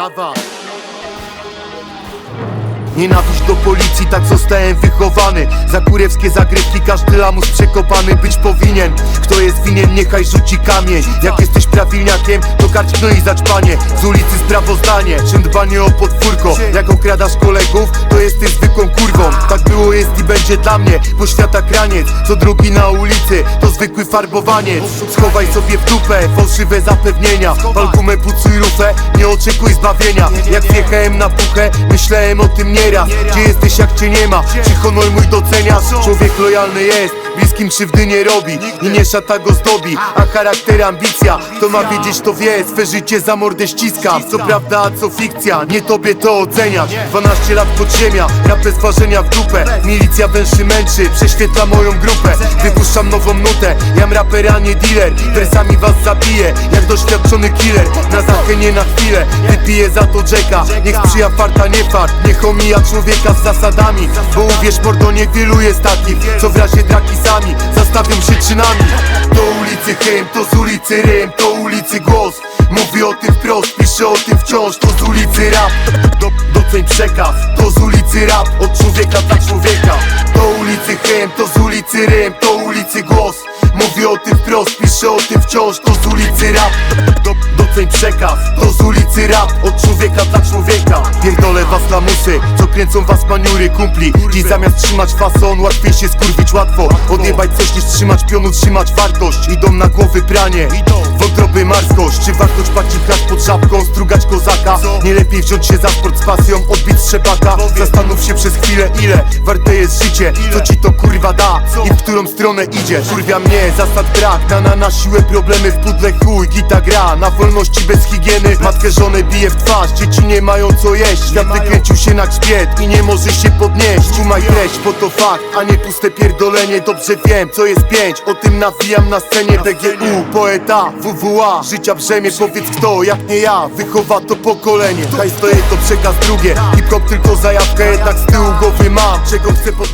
dla was Nienawiść do policji, tak zostałem wychowany. Za kurewskie zagrywki każdy lamus przekopany. Być powinien Kto jest winien, niechaj rzuci kamień. Jak jesteś prawilniakiem, to karć i zaćpanie Z ulicy sprawozdanie, czym dbanie o podwórko. Jak okradasz kolegów, to jesteś będzie dla mnie Poświata kraniec, co drugi na ulicy To zwykły farbowaniec. Schowaj sobie w dupę, fałszywe zapewnienia. Pal gumę, pucuj rufę, nie oczekuj zbawienia. Jak zjechałem na puchę, myślałem o tym nieraz. Gdzie jesteś jak cię nie ma, czy honor mój doceniasz? Człowiek lojalny jest, bliskim krzywdy nie robi. I nie szata go zdobi, a charakter ambicja Kto ma wiedzieć to wie, swe życie za mordę ściskam Co prawda, a co fikcja, nie tobie to oceniać 12 lat podziemia, rap bez w dupę. Milicja węszy męczy, prześwietla moją grupę nutę, jam raper, a nie dealer. Wersami was zabiję, jak doświadczony killer. Na zachę nie na chwilę, wypiję za to Jacka. Niech sprzyja farta, nie fart, niech omija człowieka z zasadami. Bo uwierz mordo, niewielu jest takich Co w razie draki sami, zastawią się czynami Do ulicy hymn, to z ulicy rym, to ulicy głos. Mówię o tym wprost, piszę o tym wciąż, to z ulicy rap. Do, Doceń przekaz, to z ulicy rap, od człowieka Mówię o tym wprost, piszę o tym wciąż, to z ulicy rap. Do, Doceń przekaz, to z ulicy rap, od człowieka dla człowieka. Pierdolę was lamusy, co kręcą was maniury kumpli. Dziś zamiast trzymać fason, łatwiej się skurwić łatwo. Odjebać coś niż trzymać pionu, trzymać wartość. Idą na głowy pranie, wątroby marskość Czy warto ćpać i chlać pod żabką, strugać kozaka? Nie lepiej wziąć się za sport z pasją, odbić strzepaka Zastanów się przez chwilę, ile warte jest życie. Co ci to kurwa da? I w którą stronę idzie? Kurwia mnie, zasad brak, na na na siłę problemy w pudle chuj. Gita gra, na wolności bez higieny. Matkę żonę bije w twarz, dzieci nie mają co jeść. Świat wykręcił się na grzbiet i nie może się podnieść. Kumaj treść, bo to fakt, a nie puste pierdolenie. Dobrze wiem, co jest pięć, o tym nawijam na scenie BGU, poeta, WWA, życia brzemię Powiedz kto, jak nie ja, wychowa to pokolenie. Hajs to jest to przekaz drugie, hip-hop tylko zajawkę Jednak z tyłu głowy mam, czego chcę pod